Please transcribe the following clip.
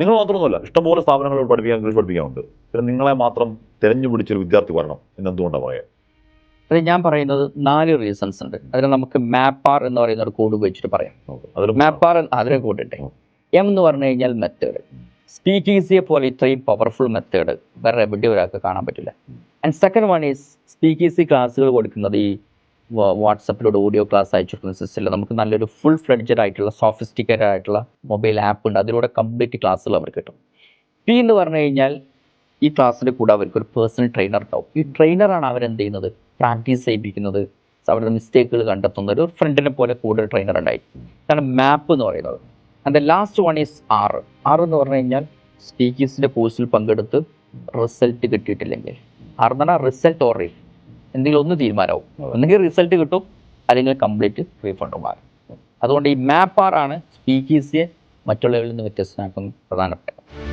നിങ്ങൾ മാത്രമൊന്നുമല്ല ഇഷ്ടംപോലെ സ്ഥാപനങ്ങൾ പഠിപ്പിക്കാൻ ഇംഗ്ലീഷ് പഠിപ്പിക്കാനുണ്ട്. പിന്നെ നിങ്ങളെ മാത്രം തിരഞ്ഞു പിടിച്ചൊരു വിദ്യാർത്ഥി വരണം എന്ന് എന്തുകൊണ്ടാണ് പറയുക അത് ഞാൻ പറയുന്നത് നാല് റീസൺസ് ഉണ്ട്. അതിന് നമുക്ക് മാപ്പാർ എന്ന് പറയുന്ന ഒരു കോഡ് ഉപയോഗിച്ചിട്ട് പറയാം. അതിൽ മാപ്പാർ അതിനെ കൂട്ടിട്ടെ എം എന്ന് പറഞ്ഞു കഴിഞ്ഞാൽ മെത്തേഡ് സ്പീക്ക് ഈസിയെ പോലെ ഇത്രയും പവർഫുൾ മെത്തേഡ് വേറെ എവിടെ ഒരാൾക്ക് കാണാൻ പറ്റില്ല. And second one is speak easy ക്ലാസ്സുകൾ കൊടുക്കുന്നത് ഈ വാട്സപ്പിലൂടെ ഓഡിയോ ക്ലാസ് അയച്ചിട്ടുള്ള സിസ്റ്റം നമുക്ക് നല്ലൊരു ഫുൾ ഫ്ലെഡ്ജഡ് ആയിട്ടുള്ള സോഫിസ്റ്റിക്കേറ്റഡ് ആയിട്ടുള്ള മൊബൈൽ ആപ്പ് ഉണ്ട്. അതിലൂടെ കംപ്ലീറ്റ് ക്ലാസ്സുകൾ അവർക്ക് കിട്ടും. പി എന്ന് പറഞ്ഞു കഴിഞ്ഞാൽ ഈ ക്ലാസ്സിന്റെ കൂടെ അവർക്ക് ഒരു പേഴ്സണൽ ട്രെയിനർ ഉണ്ടാവും. ഈ ട്രെയിനറാണ് അവരെന്ത് ചെയ്യുന്നത്? പ്രാക്ടീസ് ചെയ്യിപ്പിക്കുന്നത്. അവരുടെ മിസ്റ്റേക്കുകൾ കണ്ടെത്തുന്ന ഒരു ഫ്രണ്ടിനെ പോലെ കൂടെ ട്രെയിനർ ഉണ്ടായി ഇതാണ് മാപ്പ് എന്ന് പറയുന്നത്. And last one is R R എന്ന് പറഞ്ഞു കഴിഞ്ഞാൽ സ്പീക്കേഴ്സിന്റെ കോഴ്സിൽ പങ്കെടുത്ത് റിസൾട്ട് കിട്ടിയിട്ടില്ലെങ്കിൽ. ആർ എന്ന് പറഞ്ഞാൽ റിസൾട്ട് ഓർ എന്തെങ്കിലും ഒന്ന് തീരുമാനമാവും. ഒന്നെങ്കിൽ റിസൾട്ട് കിട്ടും അല്ലെങ്കിൽ കംപ്ലീറ്റ് റീഫണ്ട് മാറും. അതുകൊണ്ട് ഈ മാപ്പാറാണ് സ്പീക്കീസിയെ മറ്റുള്ളവരിൽ നിന്ന് വ്യത്യസ്തമാക്കുന്ന പ്രധാനപ്പെട്ടത്.